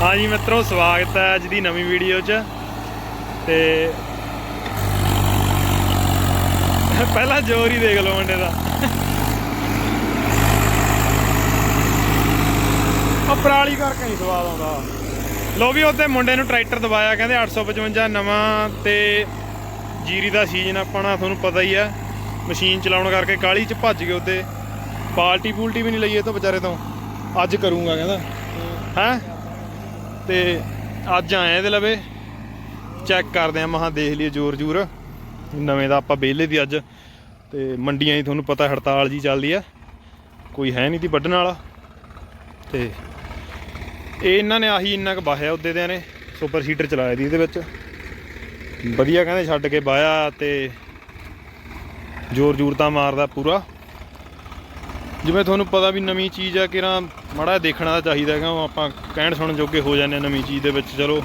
ਹਾਂਜੀ ਮਿੱਤਰੋ, ਸਵਾਗਤ ਹੈ ਅੱਜ ਦੀ ਨਵੀਂ ਵੀਡੀਓ 'ਚ। ਤੇ ਪਹਿਲਾਂ ਜ਼ੋਰ ਹੀ ਦੇਖ ਲਓ ਮੁੰਡੇ ਦਾ। ਉਹ ਪਰਾਲੀ ਕਰਕੇ ਨਹੀਂ ਸਵਾਦ ਆਉਂਦਾ। ਲੋ ਵੀ ਉੱਤੇ ਮੁੰਡੇ ਨੂੰ ਟਰੈਕਟਰ ਦਵਾਇਆ ਕਹਿੰਦੇ 855 ਨਵਾਂ ਤੇ ਜੀਰੀ ਦਾ ਸੀਜ਼ਨ ਆਪਣਾ, ਤੁਹਾਨੂੰ ਪਤਾ ਹੀ ਆ। ਮਸ਼ੀਨ ਚਲਾਉਣ ਕਰਕੇ ਕਾਲੀ 'ਚ ਭੱਜ ਗਏ ਉੱਤੇ ਪਾਲਟੀ ਪੂਲਟੀ ਵੀ ਨਹੀਂ ਲਈ ਇਹ ਤੋਂ ਵਿਚਾਰੇ ਤੋਂ। ਅੱਜ ਕਰੂੰਗਾ, ਕਹਿੰਦਾ। ਹੈ? ਤੇ ਅੱਜ ਆਏ ਇਹਦੇ ਲਵੇ। ਚੈੱਕ ਕਰਦੇ ਆ ਮਹਾ ਦੇਖ ਲਈਏ ਜੋਰ ਜੂਰ। ਨਵੇਂ ਦਾ ਆਪਾਂ ਵਿਹਲੇ ਦੀ ਅੱਜ। ਤੇ ਮੰਡੀਆਂ ਹੀ ਤੁਹਾਨੂੰ ਪਤਾ ਹੜਤਾਲ ਜੀ ਚੱਲਦੀ ਆ। ਕੋਈ ਹੈ ਨਹੀਂ ਤੀ ਵੱਢਣ ਵਾਲਾ। ਤੇ ਇਹ ਇਹਨਾਂ ਨੇ ਆਹੀ ਇੰਨਾ ਕੁ ਬਾਹਿਆ ਉਹਦੇ ਦਿਆਂ ਨੇ। ਸੁਪਰ ਸੀਟਰ ਚਲਾਇਆ ਦੀ ਇਹਦੇ ਵਿੱਚ। ਵਧੀਆ ਕਹਿੰਦੇ ਛੱਡ ਕੇ ਬਾਇਆ ਤੇ ਜੋਰ ਜ਼ੋਰ ਤਾਂ ਮਾਰਦਾ ਪੂਰਾ। ਜਿਵੇਂ ਤੁਹਾਨੂੰ ਪਤਾ ਵੀ ਨਵੀਂ ਚੀਜ਼ ਆ ਕਿਰਾਂ ਮਾੜਾ ਜਿਹਾ ਦੇਖਣਾ ਤਾਂ ਚਾਹੀਦਾ ਹੈਗਾ, ਉਹ ਆਪਾਂ ਕਹਿਣ ਸੁਣਨ ਜੋਗੇ ਹੋ ਜਾਂਦੇ ਆ ਨਵੀਂ ਚੀਜ਼ ਦੇ ਵਿੱਚ, ਚਲੋ,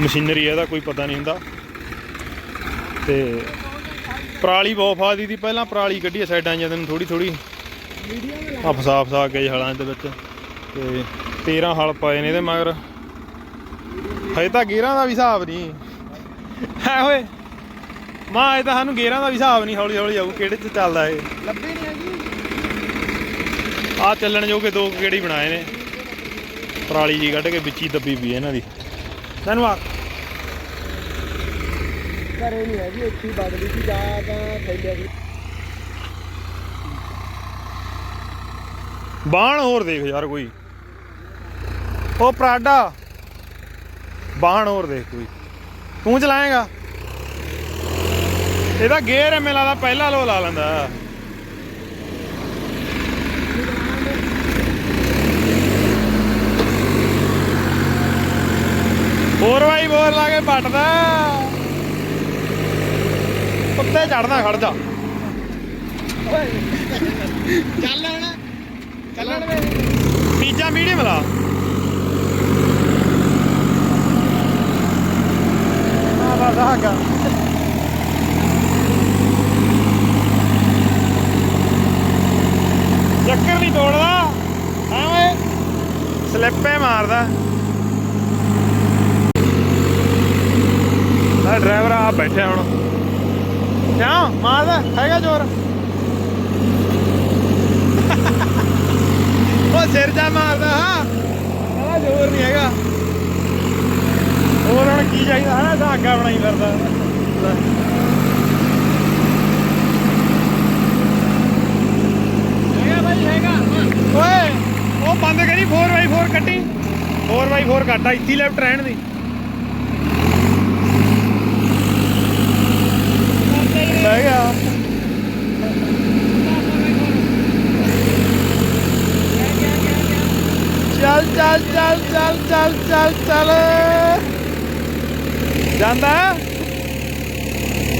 ਮਸ਼ੀਨਰੀ ਇਹਦਾ ਕੋਈ ਪਤਾ ਨਹੀਂ ਹੁੰਦਾ। ਤੇ ਪਰਾਲੀ ਬਹੁਤ ਫਾਦੀ ਦੀ ਪਹਿਲਾਂ ਪਰਾਲੀ ਕੱਢੀ ਸਾਈਡਾਂ ਜਾਂਦੇ ਨੂੰ ਥੋੜੀ ਥੋੜੀ ਆ ਫਸਾ ਫਸਾ ਕੇ ਹਲਾਂ ਦੇ ਵਿੱਚ। ਤੇ 13 ਹਲ ਪਾਏ ਨੇ ਇਹਦੇ ਮਗਰ। ਹਜੇ ਤਾਂ ਗੇਰਾਂ ਦਾ ਵੀ ਹਿਸਾਬ ਨਹੀਂ। ਹੈ ਓਏ, ਮਾਂ, ਇਹ ਤਾਂ ਸਾਨੂੰ ਗੇਰਾਂ ਦਾ ਵੀ ਹਿਸਾਬ ਨਹੀਂ ਹੌਲੀ ਹੌਲੀ ਆਊ, ਕਿਹੜੇ ਚ ਚੱਲਦਾ ਏ ਲੱਭੇ ਨਹੀਂ ਹੈਗੀ। ਆ ਚੱਲਣ ਜੋਗੇ ਦੋ ਕਿਹੜੀ ਬਣਾਏ ਨੇ। ਪਰਾਲੀ ਜੀ ਕੱਢ ਕੇ ਵਿੱਚ ਹੀ ਦੱਬੀ ਵੀ ਇਹਨਾਂ ਦੀ। ਧੰਨਵਾਦ। ਘਰੇ ਨਹੀਂ ਹੈਗੀ ਇੱਥੇ ਵਗਦੀ ਸੀ ਜਾ ਤਾਂ ਥੈਲੇ ਦੀ ਬਾਣ ਹੋਰ ਦੇਖ ਯਾਰ ਕੋਈ। ਉਹ ਪਰਾਡਾ। ਬਾਣ ਹੋਰ ਦੇਖ ਕੋਈ। ਤੂੰ ਚਲਾਏਗਾ। ਇਹਦਾ ਗੇਅਰ ਐਵੇਂ ਲੱਗਦਾ ਪਹਿਲਾ ਲੋ ਲਾ ਲੈਂਦਾ। ਹੋਰ ਵਾਈ ਬੋਰ ਲਾ ਕੇ ਪੱਟਦਾ। ਉੱਤੇ ਚੜਦਾ ਖੜ ਜਾ। ਚੱਲ ਹੁਣ। ਚੱਲਣ ਦੇ ਤੀਜਾ ਮੀਡੀਅਮ ਲਾ। ਆ ਬਸ ਚੱਕਰ ਨਹੀਂ ਤੋੜਦਾ। ਹਾਂ ਓਏ। ਸਲਿੱਪੇ ਮਾਰਦਾ। ਆ ਡਰਾਈਵਰ ਆ ਬੈਠਿਆ ਹੁਣ। ਕਿਉਂ? ਮਾਰਦਾ ਹੈਗਾ ਜ਼ੋਰ। ਉਹ ਸਿਰ ਜਾ ਮਾਰਦਾ ਹਾਂ। ਇਹਦਾ ਜ਼ੋਰ ਨਹੀਂ ਹੈਗਾ। ਹੋਰ ਹੁਣ ਕੀ ਚਾਹੀਦਾ ਹੈ ਧਾਗਾ ਬਣਾਈ ਫਿਰਦਾ। ਹੈਗਾ ਭਾਈ ਹੈਗਾ। ਓਏ ਉਹ ਬੰਦ ਕਰੀ 4x4 ਕੱਟੀ 4x4 ਕੱਟਾ ਇੱਥੇ ਲੈਫਟ ਰਹਿਣ ਦੀ ਲੈ ਗਿਆ ਚੱਲ ਚੱਲ ਚੱਲ ਚੱਲ ਚੱਲ ਚੱਲ। ਜਾਂਦਾ?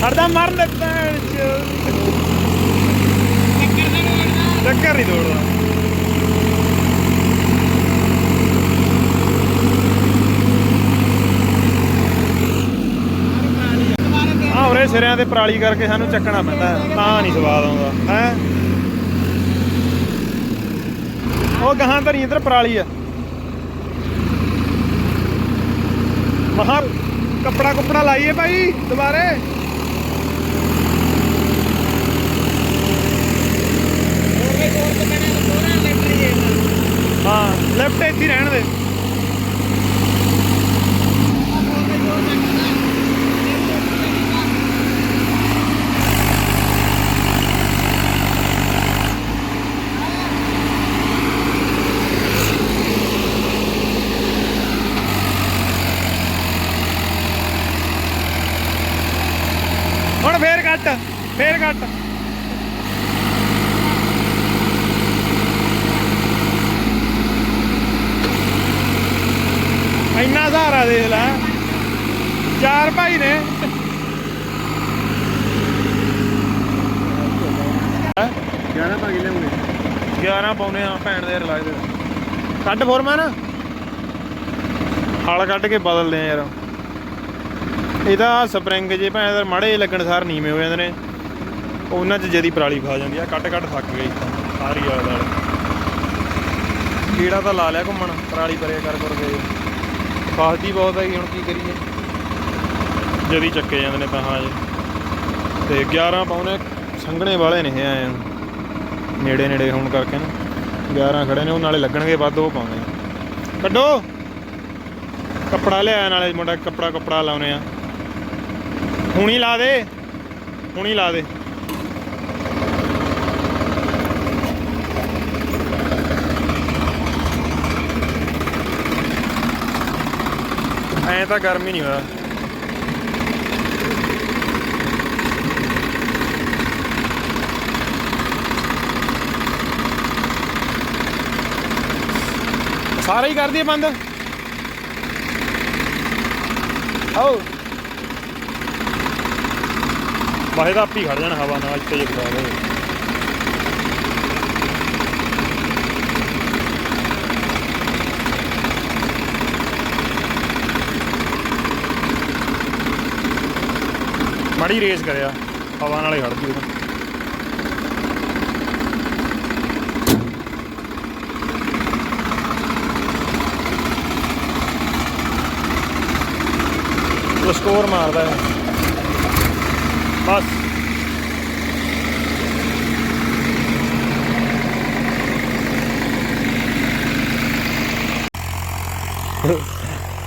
ਹਰਦਾ ਮਰਨ ਦੇ ਪੈਣ ਚ। ਟੱਕਰ ਨਹੀਂ ਤੋੜਦਾ। ਆ ਉਰੇ ਸਿਰਿਆਂ ਤੇ ਪਰਾਲੀ ਕਰਕੇ ਸਾਨੂੰ ਚੱਕਣਾ ਪੈਂਦਾ ਤਾਂ ਨਹੀਂ ਸਵਾਦ ਆਉਂਦਾ, ਹੈ? ਉਹ ਗਾਹਾਂ ਧਰੀ ਇੱਧਰ ਪਰਾਲੀ ਆ। ਮਹਾ ਕੱਪੜਾ ਕੁਪੜਾ ਲਾਈਏ ਭਾਈ ਦੁਬਾਰੇ। ਹਾਂ ਲੈਫਟ ਇੱਥੇ ਰਹਿਣ ਦੇ ਹੁਣ ਫੇਰ ਕੱਟ ਫੇਰ ਕੱਟ ਇੰਨਾ ਸਹਾਰਾ ਦੇਖ ਲੈ। ਚਾਰ ਭਾਈ ਨੇ। ਹੈਂ? 11 ਭਾਗੀ ਲਿਆਉਂਗੇ 11 ਪਾਉਨੇ ਆ ਭੈਣ ਦੇ ਲੱਗਦੇ ਕੱਢ ਫੋਰਮੈਨ। ਹਲ ਕੱਢ ਕੇ ਬਦਲਦੇ ਆ ਯਾਰ। ਇਹਦਾ ਸਪਰਿੰਗ ਜੇ ਭੈਣ ਦੇ ਮਾੜੇ ਲੱਗਣ ਸਾਰ ਨੀਵੇਂ ਹੋ ਜਾਂਦੇ ਨੇ। ਉਹਨਾਂ 'ਚ ਜਦੀ ਪਰਾਲੀ ਖਾ ਜਾਂਦੀ ਆ ਕੱਟ ਕੱਟ ਥੱਕ ਗਈ ਸਾਰੀ ਆਲੇ ਦੁਆਲੇ। ਕੀੜਾ ਤਾਂ ਲਾ ਲਿਆ ਘੁੰਮਣ ਪਰਾਲੀ ਪਰੇ ਕਰ ਕਰ ਗਏ। ਫਸਦੀ ਬਹੁਤ ਹੈਗੀ, ਹੁਣ ਕੀ ਕਰੀਏ? ਜਦੀ ਚੱਕੇ ਜਾਂਦੇ ਨੇ ਤਾਂ ਹਾਂ ਜੀ ਤੇ 11 ਪਾਉਨੇ ਸੰਘਣੇ ਵਾਲੇ ਨੇ ਇਹ ਆਏ। ਨੇੜੇ ਨੇੜੇ ਹੋਣ ਕਰਕੇ ਨਾ। 11 ਖੜੇ ਨੇ, ਉਹ ਨਾਲੇ ਲੱਗਣਗੇ, ਵੱਧ ਉਹ ਪਾਉਣੇ ਕੱਢੋ! ਕੱਪੜਾ ਲਿਆ ਨਾਲੇ, ਮੁੰਡਾ ਕੱਪੜਾ ਕੱਪੜਾ ਲਾਉਨੇ ਆ। ਹੁਣੀ ਲਾ ਦੇ, ਹੁਣੀ ਲਾ ਦੇ। ਐਂ ਤਾਂ ਗਰਮੀ ਨਹੀਂ ਹੋਇਆ। ਸਾਰਾ ਹੀ ਕਰ ਦਈਏ ਬੰਦ? ਆਓ। ਬਾਹੇ ਦਾ ਆਪੀ ਖੜ ਜਾਣਾ ਹਵਾ ਨਾਲ, ਇੱਥੇ ਜਿਹਾ ਦੇ ਮਾੜੀ ਰੇਸ ਕਰਿਆ। ਹਵਾ ਨਾਲ ਹੀ ਖੜ ਜੂ ਉਹ ਸਕੋਰ ਮਾਰਦਾ ਹੈ ਬਸ।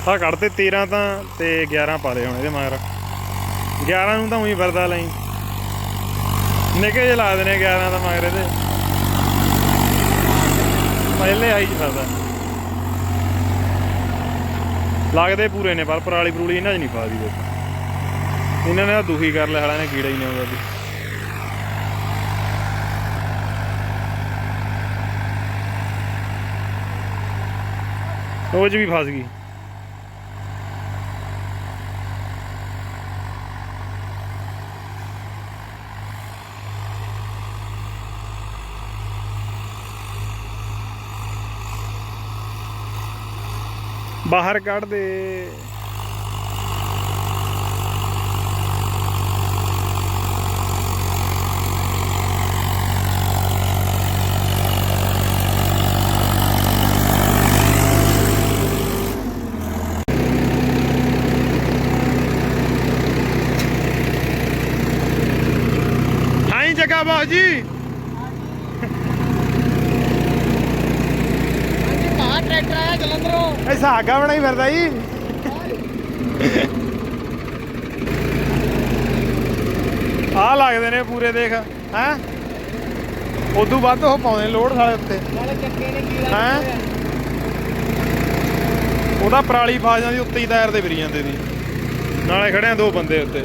ਆ ਕੱਢਤੇ 13 ਤਾਂ ਤੇ 11 ਪਾ ਲਏ ਹੁਣ ਇਹਦੇ ਮਗਰ 11 ਨੂੰ ਤਾਂ ਉਹੀ ਵਰਦਾ ਲਈ। ਨਿੱਕੇ ਜਿਹੇ ਲਾ ਦੇਣੇ 11 ਦਾ ਮਗਰੇ ਇਹਦੇ। ਪਹਿਲੇ ਆਈ ਚ ਲੱਗਦੇ ਪੂਰੇ ਨੇ, ਪਰ ਪਰਾਲੀ ਪਰੂਲੀ ਇਹਨਾਂ 'ਚ ਨਹੀਂ ਫਸਦੀ ਵਿੱਚ ਇਹਨਾਂ ਨੇ ਤਾਂ ਦੁਖੀ ਕਰ ਲਿਆ ਹਾਲਾਂ ਨੇ ਕੀੜਾ ਹੀ ਨਹੀਂ ਆਉਂਦਾ ਵੀ। ਉਹ 'ਚ ਵੀ ਫਸ ਗਈ। ਬਾਹਰ ਕੱਢ ਦੇ ਹਾਂ ਜਗਾ ਬਾਬੂ ਜੀ ਹਾਂਜੀ ਮਾ ਟਰੈਕਟਰ ਆਇਆ ਜਲੰਧਰੋਂ ਇਹ ਸਾਗਾ ਬਣਾਈ ਫਿਰਦਾ ਜੀ। ਆ ਲੱਗਦੇ ਨੇ ਪੂਰੇ ਦੇਖ ਹੈ? ਉਦੋਂ ਵੱਧ ਉਹ ਪਾਉਂਦੇ ਲੋਡ ਸਾਲੇ ਉੱਤੇ। ਨਾਲੇ ਚੱਕੇ ਨੇ ਹੈਂ? ਉਹਦਾ ਪਰਾਲੀ ਫਾ ਜਾਂਦੀ ਉੱਤੇ ਹੀ ਟਾਇਰ ਦੇ ਫਿਰੀ ਜਾਂਦੇ ਦੀ ਨਾਲੇ ਖੜੇ ਆ ਦੋ ਬੰਦੇ ਉੱਤੇ।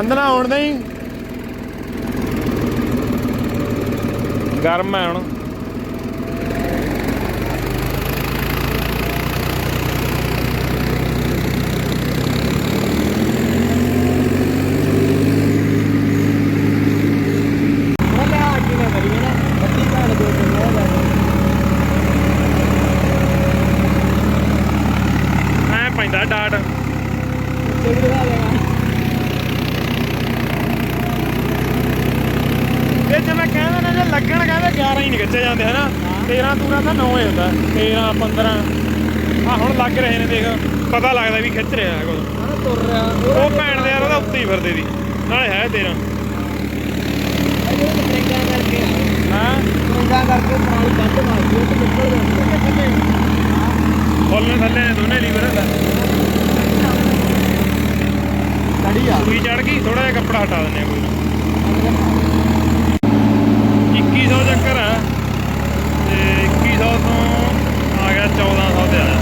ਬੰਦ ਨਾ ਹੋਣ ਨਹੀਂ ਗਰਮ ਹੈ ਹੁਣ। ਮੈਂ ਪੈਂਦਾ ਡਾਟ। ਉੱਤੇ ਵੀ ਲਗਾ ਦੇਗਾ ਇਹ ਜਿਵੇਂ ਕਹਿੰਦੇ ਨੇ ਜੇ ਲੱਗਣ ਕਹਿੰਦੇ 11 ਹੀ ਨਹੀਂ ਖਿੱਚੇ ਜਾਂਦੇ ਹਨਾ। 13 ਤੂਰਾ ਤਾਂ 9 ਹੀ ਹੁੰਦਾ। 13 15 ਆ ਹੁਣ ਲੱਗ ਰਹੇ ਨੇ ਦੇਖ ਪਤਾ ਲੱਗਦਾ ਵੀ ਖਿੱਚ ਰਿਹਾ ਹੈ ਹਾਂ ਤੁਰ ਰਿਹਾ। ਉਹ ਭੈਣ ਦੇ ਯਾਰ ਉਹਦਾ ਉੱਤੇ ਹੀ ਫਿਰਦੇ ਦੀ ਨਾਲੇ ਹੈ 13 ਇਹ ਸਪਰਿੰਗਾਂ ਕਰਕੇ ਹਾਂ? ਸਪਰਿੰਗਾਂ ਕਰਕੇ ਪਰਾਲੀ ਵੱਧ ਮਾਰਦੀ ਹੈ ਤੇ ਨਿਕਲ ਜਾਂਦੀ ਹੈ ਥੱਲੇ ਫੁੱਲ ਥੱਲੇ ਨੇ ਦੋਨੇ ਲੀਵਰ। ਹੁੰਦਾ ਕੜੀ ਆ। ਸੂਈ ਚੜ ਗਈ ਥੋੜਾ ਜਿਹਾ ਕੱਪੜਾ ਹਟਾ ਦਿੰਦੇ ਆ ਕੋਈ ਨਾ। 2100 ਚੱਕਰ ਹੈ ਤੇ 2100 ਤੋਂ ਆ ਗਿਆ 1400 ਤੇ ਆਇਆ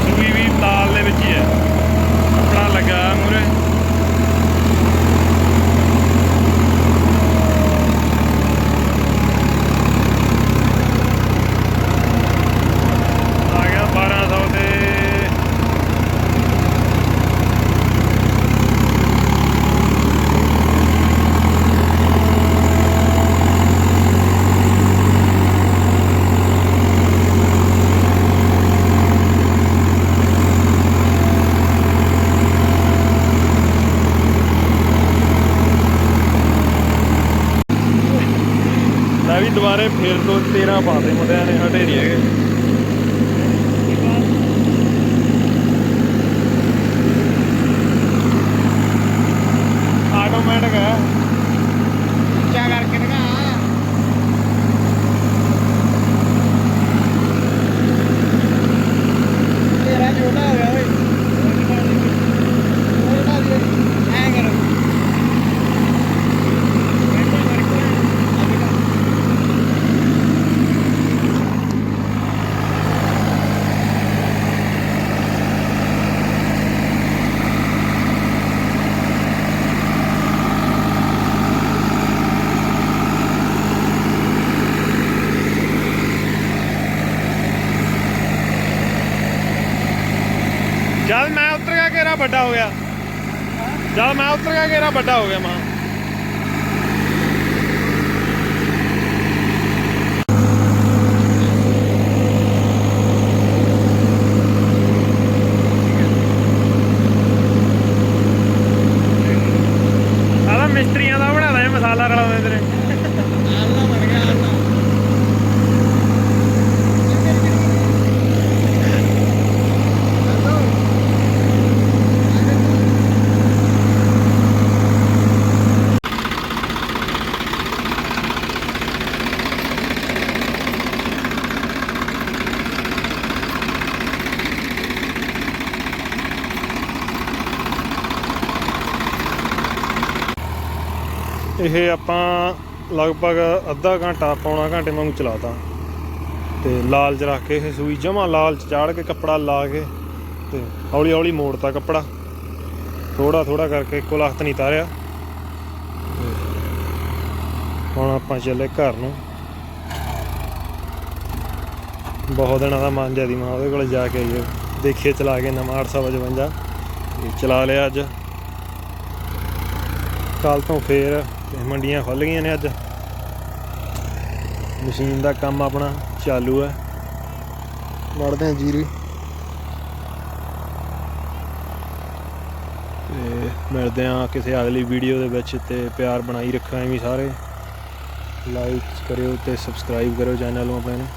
ਸੂਈ ਵੀ ਲਾਲ ਦੇ ਵਿੱਚ ਹੀ ਹੈ ਕੱਪੜਾ ਲੱਗਾ ਮੂਰੇ ਦੁਬਾਰੇ ਫੇਰ ਤੋਂ 13 ਪਾਤੇ ਮੁੰਡਿਆਂ ਨੇ ਹਟੇਰੀ ਹੈਗੇ ਆਟੋਮੈਟਿਕ ਹੈ ਉੱਚਾ ਕਰਕੇ ਦਿਖਾ ਤੇਰਾ ਛੋਟਾ ਹੋ ਗਿਆ ਓਏ ਹੋਰ ਲਾ ਦੇ ਐਂ ਕਰ ਜਦ ਮੈਂ ਉਤਰ ਗਿਆ ਘੇਰਾ ਵੱਡਾ ਹੋ ਗਿਆ ਜਦ ਮੈਂ ਉਤਰ ਗਿਆ ਘੇਰਾ ਵੱਡਾ ਹੋ ਗਿਆ ਮਾਂ ਆਲਾ ਮਿਸਤਰੀਆਂ ਦਾ ਬਣਾਦਾ ਇਹ ਮਸਾਲਾ ਰਲਾਉਂਦੇ ਤੇਰੇ ਆਲਣਾ ਬਣ ਗਿਆ ਆਲਣਾ ਇਹ ਆਪਾਂ ਲਗਭਗ ਅੱਧਾ ਘੰਟਾ ਪੌਣਾ ਘੰਟੇ ਵਾਂਗੂ ਚਲਾਤਾ। ਤੇ ਲਾਲ ਚ ਰੱਖ ਕੇ ਇਹ ਸੂਈ ਜਮਾ ਲਾਲ ਚ ਚਾੜ ਕੇ ਕੱਪੜਾ ਲਾ ਕੇ ਤੇ ਹੌਲੀ ਹੌਲੀ ਮੋੜਤਾ ਕੱਪੜਾ। ਥੋੜਾ ਥੋੜਾ ਕਰਕੇ ਇੱਕੋ ਲਖਤ ਨਹੀਂ ਤਾਰਿਆ। ਹੁਣ ਆਪਾਂ ਚੱਲੇ ਘਰ ਨੂੰ। ਬਹੁਤ ਦਿਨਾਂ ਦਾ ਮਨ ਜਿਆਦੀ ਮਾਂ ਉਹਦੇ ਕੋਲ ਜਾ ਕੇ ਆਈਏ ਦੇਖੀਏ ਚਲਾ ਕੇ ਨਵਾਂ 855 ਇਹ ਚਲਾ ਲਿਆ ਅੱਜ। ਕੱਲ ਤੋਂ ਫੇਰ ਤੇ ਮੰਡੀਆਂ ਖੁੱਲ ਗਈਆਂ ਨੇ ਅੱਜ। ਮਸ਼ੀਨ ਦਾ ਕੰਮ ਆਪਣਾ ਚਾਲੂ ਹੈ। ਵੜਦੇ ਹਾਂ ਜੀਰੀ। ਤੇ ਮਿਲਦੇ ਹਾਂ ਕਿਸੇ ਅਗਲੀ ਵੀਡੀਓ ਦੇ ਵਿੱਚ ਤੇ ਪਿਆਰ ਬਣਾਈ ਰੱਖੋ ਐਵੇਂ ਸਾਰੇ। ਲਾਈਕ ਕਰਿਓ ਤੇ ਸਬਸਕ੍ਰਾਈਬ ਕਰਿਓ ਚੈਨਲ ਨੂੰ ਆਪਣੇ ਨੂੰ।